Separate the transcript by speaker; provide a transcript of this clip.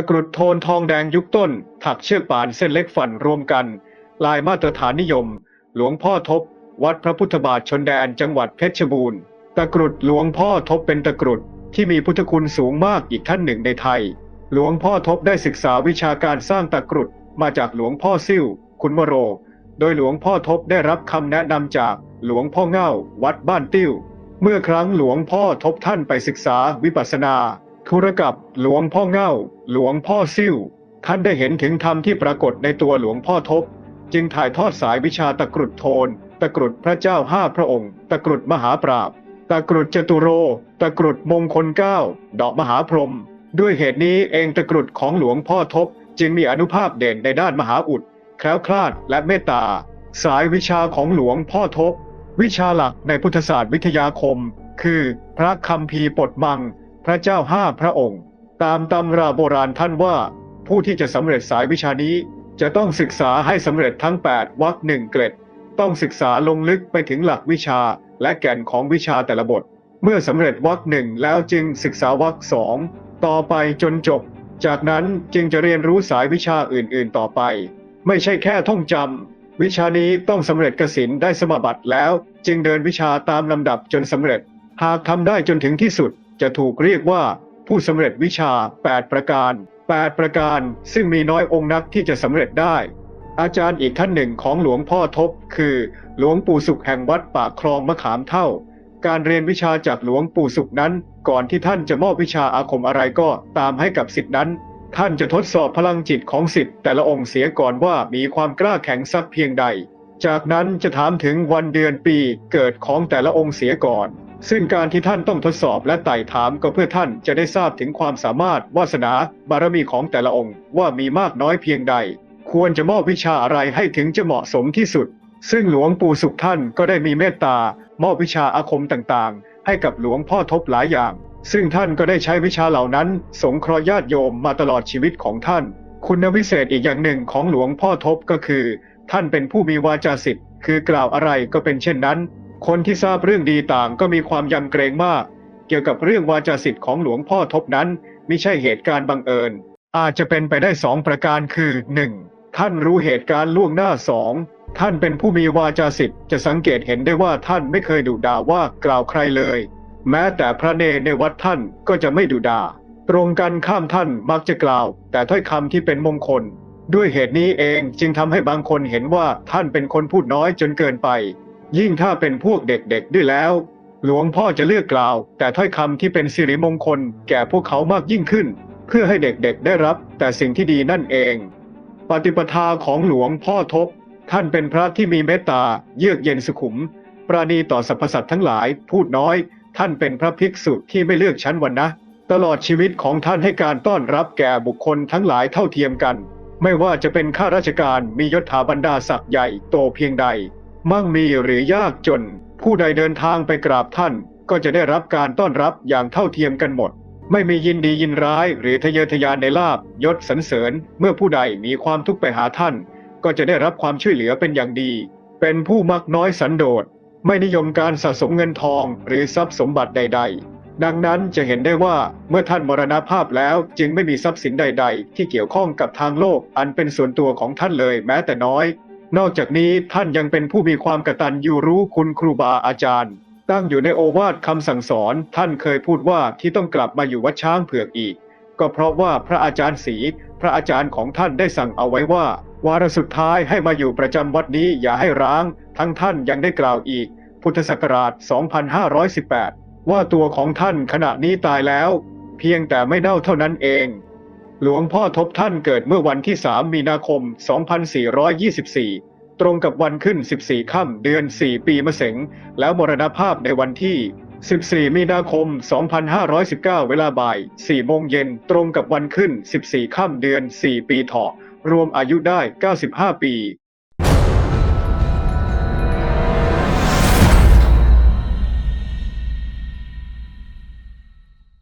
Speaker 1: ะกรุดโทนทองแดงยุคต้น ถักเชือกป่านเส้นเล็กฝันรวมกัน ลายมาตรฐานนิยม หลวงพ่อทบ วัดพระพุทธบาทชนแดนจังหวัดเพชรบูรณ์ ตะกรุดหลวงพ่อทบเป็นตะกรุดที่มีพุทธคุณสูงมากอีกท่านหนึ่งในไทย หลวงพ่อทบได้ศึกษาวิชาการสร้างตะกรุดมาจากหลวงพ่อซิ่วคุณวโร โดยหลวงพ่อทบได้รับคำแนะนำจากหลวงพ่อเง่า วัดบ้านติ้ว เมื่อครั้งหลวงพ่อทบท่านไปศึกษาวิปัสสนา ธุรกับหลวงพ่อเง่า หลวงพ่อซิ่วท่านได้เห็นถึงธรรมที่ปรากฏในตัวหลวงพ่อทบ จึงถ่ายทอดสายวิชาตะกรุดโทน ตะกรุดพระเจ้าห้าพระองค์ ตะกรุดมหาปราบ ตะกรุดจตุโร ตะกรุดมงคลเก้าดอกมหาพรหมด้วยเหตุนี้เองตะกรุดของหลวงพ่อทบ จึงมีอนุภาพเด่นในด้านมหาอุดแคล้วคลาดและเมตตา สายวิชาของหลวงพ่อทบ วิชาหลักในพุทธศาสตร์วิทยาคม คือ พระคัมภีปดมัง พระเจ้าห้าพระองค์ ตามตำราโบราณท่านว่า ผู้ที่จะสำเร็จสายวิชานี้ จะต้องศึกษาให้สำเร็จทั้ง 8วรรคหนึ่งเกร็ด ต้องศึกษาลงลึกไปถึงหลักวิชาและแก่นของวิชาแต่ละบท เมื่อสำเร็จวรรคหนึ่งแล้วจึงศึกษาวรรคสองต่อไปจนจบ จากนั้นจึงจะเรียนรู้สายวิชาอื่นๆต่อไป ไม่ใช่แค่ท่องจำวิชานี้ต้องสำเร็จกสินได้สมบัติแล้ว จึงเดินวิชาตามลำดับจนสำเร็จ หากทำได้จนถึงที่สุด จะถูกเรียกว่าผู้สำเร็จวิชา 8 ประการ 8 ประการซึ่งมีน้อยองค์นักที่จะสำเร็จได้ อาจารย์อีกท่านหนึ่งของหลวงพ่อทบ คือหลวงปู่สุขแห่งวัดปากคลองมะขามเท่า การเรียนวิชาจากหลวงปู่สุขนั้น ก่อนที่ท่านจะมอบวิชาอาคมอะไรก็ตามให้กับสิทธินั้น ท่านจะทดสอบพลังจิตของสิทธิ์แต่ละองค์เสียก่อนว่ามีความกล้าแข็งสักเพียงใด จากนั้นจะถามถึงวันเดือนปีเกิดของแต่ละองค์เสียก่อน ซึ่งการที่ท่านต้องทดสอบและไต่ถามก็เพื่อท่านจะได้ทราบถึงความสามารถวาสนาบารมีของแต่ละองค์ ว่ามีมากน้อยเพียงใด ควรจะมอบวิชาอะไรให้ถึงจะเหมาะสมที่สุด ซึ่งหลวงปู่สุขท่านก็ได้มีเมตตามอบวิชาอาคมต่างๆ ให้กับหลวงพ่อทบหลายอย่าง ซึ่งท่านก็ได้ใช้วิชาเหล่านั้น สงเคราะห์ญาติโยมมาตลอดชีวิตของท่าน คุณวิเศษอีกอย่างหนึ่งของหลวงพ่อทบก็คือ ท่านเป็นผู้มีวาจาสิทธิ์คือกล่าวอะไรก็เป็นเช่นนั้น คนที่ทราบเรื่องดีต่างก็มีความยำเกรงมาก เกี่ยวกับเรื่องวาจาสิทธิ์ของหลวงพ่อทบนั้นไม่ใช่เหตุการณ์บังเอิญ อาจจะเป็นไปได้สองประการคือ 1. ท่านรู้เหตุการณ์ล่วงหน้าสองท่านเป็นผู้มีวาจาสิทธิ์จะสังเกตเห็นได้ว่าท่านไม่เคยดุด่าว่ากล่าวใครเลย แม้แต่พระเนรในวัดท่านก็จะไม่ดุด่า ตรงกันข้ามท่านมักจะกล่าว แต่ถ้อยคำที่เป็นมงคล ด้วยเหตุนี้เองจึงทำให้บางคนเห็นว่าท่านเป็นคนพูดน้อยจนเกินไป ยิ่งถ้าเป็นพวกเด็กๆด้วยแล้ว หลวงพ่อจะเลือกกล่าว แต่ถ้อยคำที่เป็นสิริมงคลแก่พวกเขามากยิ่งขึ้น เพื่อให้เด็กๆได้รับ แต่สิ่งที่ดีนั่นเอง ปฏิปทาของหลวงพ่อทบ ท่านเป็นพระที่มีเมตตา เยือกเย็นสุขุม ปราณีต่อสรรพสัตว์ทั้งหลาย พูดน้อย ท่านเป็นพระภิกษุที่ไม่เลือกชั้นวรรณะตลอดชีวิตของท่านให้การต้อนรับแก่บุคคลทั้งหลายเท่าเทียมกัน ไม่ว่าจะเป็นข้าราชการมียศถาบรรดาศักดิ์ใหญ่โตเพียงใด มั่งมีหรือยากจน ผู้ใดเดินทางไปกราบท่าน ก็จะได้รับการต้อนรับอย่างเท่าเทียมกันหมด ไม่มียินดียินร้ายหรือทะเยอทะยานในลาบยศสรรเสริญ เมื่อผู้ใดมีความทุกข์ไปหาท่าน ก็จะได้รับความช่วยเหลือเป็นอย่างดี เป็นผู้มักน้อยสันโดษไม่นิยมการสะสมเงินทองหรือทรัพย์สมบัติใด ๆ ดังนั้นจะเห็นได้ว่าเมื่อท่านมรณภาพแล้วจึงไม่มีทรัพย์สินใด ๆ ที่เกี่ยวข้องกับทางโลกอันเป็นส่วนตัวของท่านเลยแม้แต่น้อย นอกจากนี้ท่านยังเป็นผู้มีความกตัญญูรู้คุณครูบาอาจารย์ ตั้งอยู่ในโอวาทคำสั่งสอน ท่านเคยพูดว่าที่ต้องกลับมาอยู่วัดช้างเผือกอีก ก็เพราะว่าพระอาจารย์ศรีพระอาจารย์ของท่านได้สั่งเอาไว้ว่า วาระสุดท้ายให้มาอยู่ประจำวัดนี้อย่าให้ร้าง ทั้งท่านยังได้กล่าวอีก พุทธศักราช 2518 ว่าตัวของท่านขณะนี้ตายแล้ว เพียงแต่ไม่เน่าเท่านั้นเองหลวงพ่อทบท่านเกิดเมื่อวันที่ 3 มีนาคม 2424 ตรงกับวันขึ้น 14 ค่ำเดือน 4 ปีมะเสงแล้วมรณภาพในวันที่ 14 มีนาคม 2519 เวลาบ่าย 4 โมงเย็น ตรงกับวันขึ้น 14 ค่ำเดือน 4 ปีเถาะ รวมอายุได้ 95 ปี